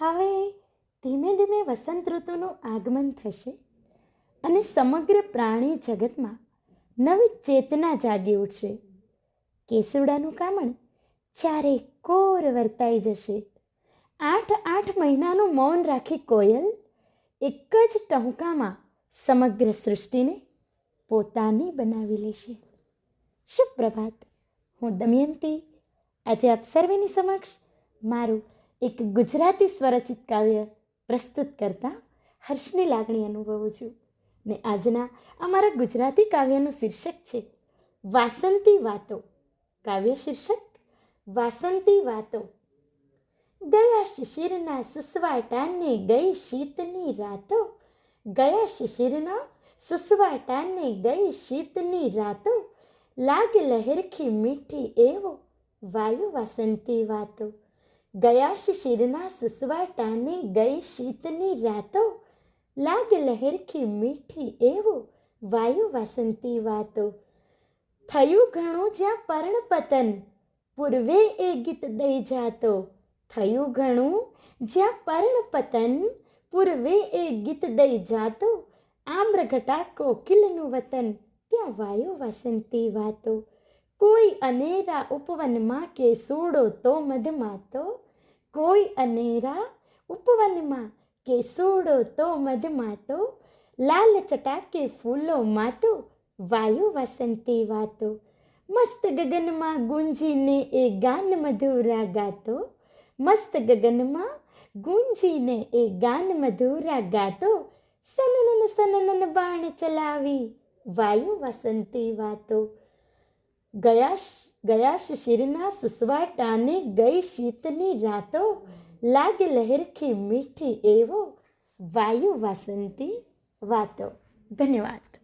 હવે ધીમે ધીમે વસંત ઋતુનું આગમન થશે અને સમગ્ર પ્રાણી જગતમાં નવી ચેતના જાગી ઉઠશે. કેસુડાનું કામણ ચારે કોર વર્તાઈ જશે. આઠ આઠ મહિનાનું મૌન રાખી કોયલ એક જ ટહુકામાં સમગ્ર સૃષ્ટિને પોતાની બનાવી લેશે. શુભ પ્રભાત હું દમયંતી. આજે આપ સર્વેની સમક્ષ મારું એક ગુજરાતી સ્વરચિત કાવ્ય પ્રસ્તુત કરતા હર્ષની લાગણી અનુભવું છું. ને આજના અમારા ગુજરાતી કાવ્યનું શીર્ષક છે, વાસંતી વાતો કાવ્ય શીર્ષક, વાસંતી વાતો ગયા શિશિરના સુસવાટાને ગઈ શીતની રાતો. ગયા શિશિરના સુસવાટાને ગઈ શીતની રાતો. લાગ લહેરખી મીઠી એવો વાયુ વાસંતી વાતો. ગયા શિશિરના સુસવાટાને ગઈ શીતની રાતો લાગ લહેરખી મીઠી એવો વાયુ વાસંતી વાતો થયું ઘણું જ્યાં પર્ણપતન પૂર્વે એ ગીત દઈ જાતો થયું ઘણું જ્યાં પર્ણપતન પૂર્વે એ ગીત દઈ જાતો આમ્ર ઘટા કોકિલનું વતન ત્યાં વાયો વાસંતી વાતો કોઈ અનેરા ઉપવનમાં કે સોડો તો મધમાતો કોઈ અનેરા ઉપવનમાં કે સોડો તો મધમાતો લાલ ચટાકે ફૂલો માતો વાયુ વસંતી વાતો મસ્ત ગગનમાં ગુંજીને એ ગાન મધુરા ગાતો મસ્ત ગગનમાં ગુંજીને એ ગાન મધુરા ગાતો સનનન સનનન બાણ ચલાવી વાયુ વસંતી વાતો ગયા ગયા શિશિરના સુસવાટાને ગઈ શીતની રાતો લાગ લહેરખી મીઠી એવો વાયુ વાસંતી વાતો. ધન્યવાદ.